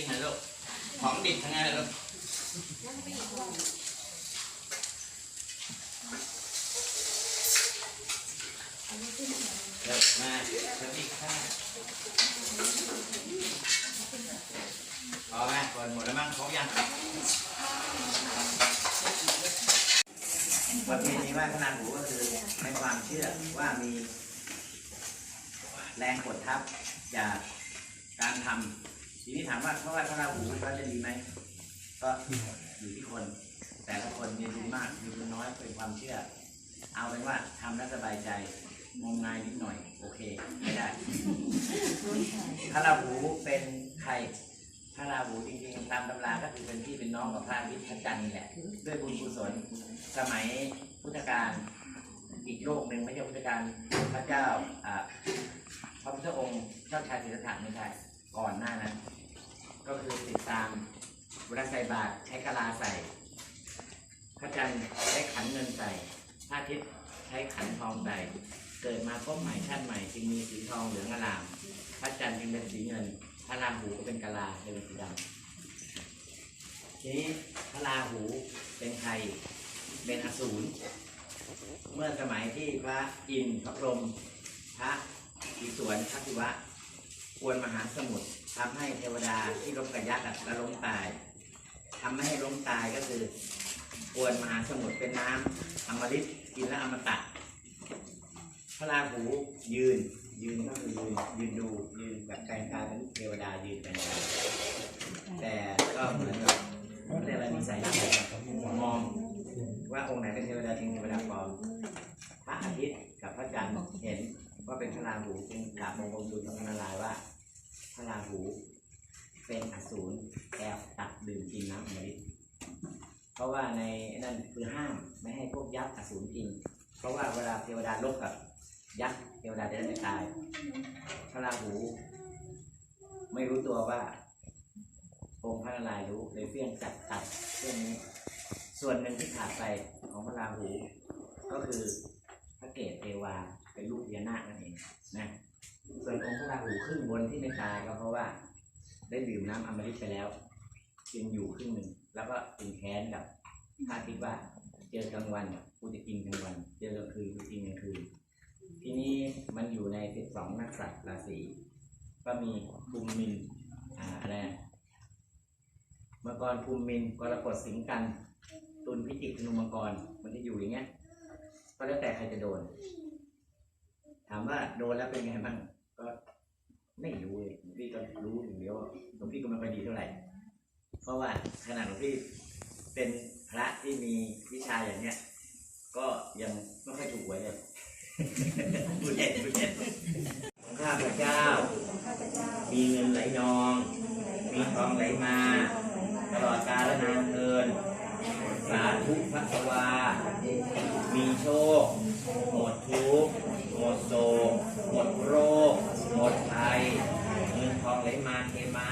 กินนะลูกของดิบทั้งนั้นเลยลูกเดี๋ยวมาเดี๋ยวอีข้าพอไหมคนหมดแล้วมั้งครบยังประเพณีไหว้พระนางหูก็คือในความเชื่อว่ามีแรงกดทับจากการทำ ทีนี้ถามว่าเพราะว่าพระราหูเขาจะดีไหมก็อยู่ที่คน แต่ละคนมีบุญมากมีบุญน้อยเป็นความเชื่อ เอาเป็นว่าทำแล้วสบายใจงมงายนิดหน่อย โอเคไม่ได้พระราหูเป็นใครพระราหูจริงๆตามตำราก็คือเป็นพี่เป็นน้องกับพระอาทิตย์พระจันทร์นี่แหละ ด้วยบุญกุศลสมัยพุทธกาลอีกโลกหนึ่งไม่ใช่พุทธกาลพระเจ้าอ่าพระพุทธองค์เจ้าชายสิทธัตถะไม่ใช่ก่อนหน้านั้น ก็คือติดตามเวลาใส่บาตรใช้กะลาใส่ พระจันทร์ใช้ขันเงินใส่พระอาทิตย์ใช้ขันทองใส่เกิดมาพบใหม่ชาติใหม่จึงมีสีทองเหลืองอลาม พระจันทร์จึงเป็นสีเงิน พระราหูก็เป็นกะลาเป็นสีดำทีนี้พระราหูเป็นใครเป็นอสูรเมื่อสมัยที่พระอินทร์พระพรหมพระอิศวรพระศิวะ กวนมหาสมุทรทำให้เทวดาที่รบกับยักษ์ละล้มตายทำไม่ให้ล้มตายก็คือกวนมหาสมุทรเป็นน้ำอมฤตกินแล้วอมตะพระราหูยืนยืนก็คือยืนยืนดูยืนแบบแปลงกายเป็นเทวดายืนแปลงกายแต่ก็เหมือนกับเรียกอะไรมีสายตามองว่าองค์ไหนเป็นเทวดาจริงเทวดาปลอมพระอาทิตย์กับพระจันทร์เห็นว่าเป็นพระราหูจึงกราบมงคลทูลพระนารายณ์ว่า พระราหู เป็นอสูรแอบตักดื่มกินน้ำอมฤตเพราะว่าในนั่นคือห้ามไม่ให้พวกยักษ์อสูรกิน เพราะว่าเวลาเทวดาลบกับยักษ์เทวดาจะได้ไม่ตาย พระราหู ไม่รู้ตัวว่าองค์พระนารายณ์รู้เลยเฟี้ยงจัดตัดเรื่องนี้ ส่วนหนึ่งที่ขาดไปของพระราหู ก็คือพระเกศเทวาเป็นลูกพญานาคนั่นเองนะ ราหูครึ่งบนที่ไม่ตายก็เพราะว่า ได้ดื่มน้ำอมฤตไปแล้วจึงอยู่ครึ่งหนึ่งแล้วก็ถึงแค้นกับพระอาทิตย์ว่าเจอกลางวันกูจะกินกลางวัน เจอกลางคืนกูกินกลางคืน ทีนี้มันอยู่ในสิบสองนักษัตริย์ราศีก็มีภูมิมินอ่าอะไรอะมังกรภูมิมินกรกฎสิงกันตุลพิจิกธนูมังกรมันจะอยู่อย่างเงี้ยก็แล้วแต่ใครจะโดน ถามว่าโดนแล้วเป็นไงบ้างก็ ไม่รู้เลยหลวงพี่ก็รู้อย่างเดียวว่าหลวงพี่ก็ไม่ค่อยดีเท่าไหร่ เพราะว่าขนาดหลวงพี่เป็นพระที่มีวิชาอย่างเนี้ย ก็ยังไม่ค่อยถูกหวยเลยพูดเล่นพูดเล่นของข้าพเจ้า มีเงินไหลนอง มีทองไหลมา ตลอดกาลนานเทินสาธุพระสวา มีโชค หมดทุกข์ หมดโศกหมดโรค หมดภัย เงินทองไหล มาเทมา